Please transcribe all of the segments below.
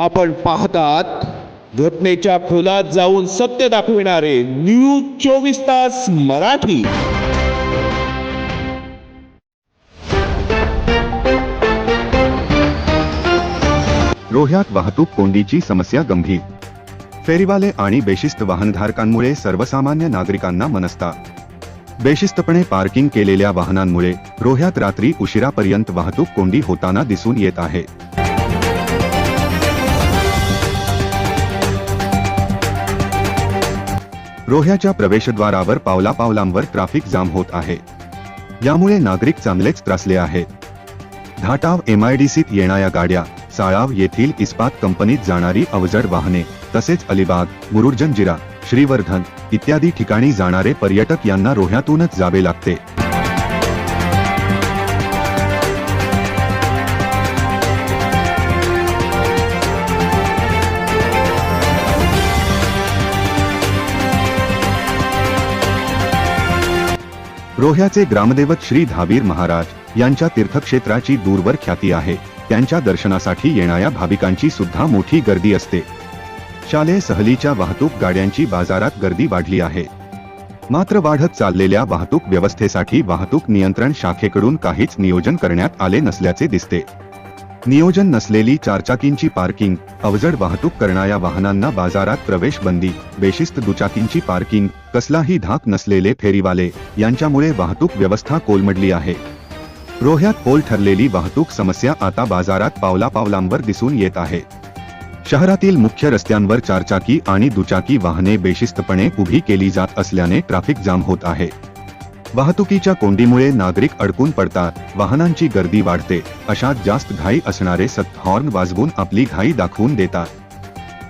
आपण पाहतात घटनेच्या खोलात जाऊन सत्य दाखविणारे न्यूज चोवीस तास मराठी. रोह्यात वाहतूक कोंडीची समस्या गंभीर. फेरीवाले आणि बेशिस्त वाहनधारकांमुळे सर्वसामान्य नागरिकांना मनस्ता. बेशिस्तपणे पार्किंग केलेल्या वाहनांमुळे रोह्यात रात्री उशिरापर्यंत वाहतूक कोंडी होताना दिसून येत आहे. रोह्याच्या प्रवेशद्वारावर पावला पावलांवर ट्रॅफिक जाम होत आहे. यामुळे नागरिक चांगलेच त्रासले आहेत. धाटाव एमआयडीसीत येणाऱ्या गाड्या साळाव येथील इस्पात कंपनीत जाणारी अवजड वाहने तसेच अलिबाग मुरुर्जंजिरा श्रीवर्धन इत्यादी ठिकाणी जाणारे पर्यटक यांना रोह्यातूनच जावे लागते. रोह्याचे ग्रामदैवत श्री धावीर महाराज यांच्या तीर्थक्षेत्राची दूरवर ख्याती आहे. त्यांच्या दर्शनासाठी येणाऱ्या भाविकांची सुद्धा मोठी गर्दी असते. शालेय सहलीच्या वाहतूक गाड्यांची बाजारात गर्दी वाढली आहे. मात्र वाढत चाललेल्या वाहतूक व्यवस्थेसाठी वाहतूक नियंत्रण शाखेकडून काहीच नियोजन करण्यात आले नसल्याचे दिसते. नियोजन नसलेली चारचाकींची पार्किंग अवजड वाहतूक करणाऱ्या वाहनांना बाजारात प्रवेश बंदी बेशिस्त दुचाकींची पार्किंग कसलाही धाक नसलेले फेरीवाले यांच्यामुळे वाहतूक व्यवस्था कोलमडली आहे. रोह्यात पोल ठरलेली वाहतूक समस्या आता बाजारात पावलापावलांवर दिसून येत आहे. शहरातील मुख्य रस्त्यांवर चारचाकी आणि दुचाकी वाहने बेशिस्तपणे उभी केली जात असल्याने ट्रॅफिक जाम होत आहे. वाहतुकीच्या कोंडीमुळे नागरिक अडकून पडतात वाहनांची गर्दी वाढते अशात जास्त घाई असणारे सत हॉर्न वाजवून आपली घाई दाखवून देतात.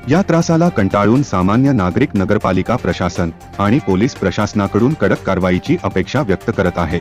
या त्रासाला कंटाळून सामान्य नागरिक नगरपालिका प्रशासन आणि पोलीस प्रशासनाकडून कडक कारवाईची अपेक्षा व्यक्त करत आहे.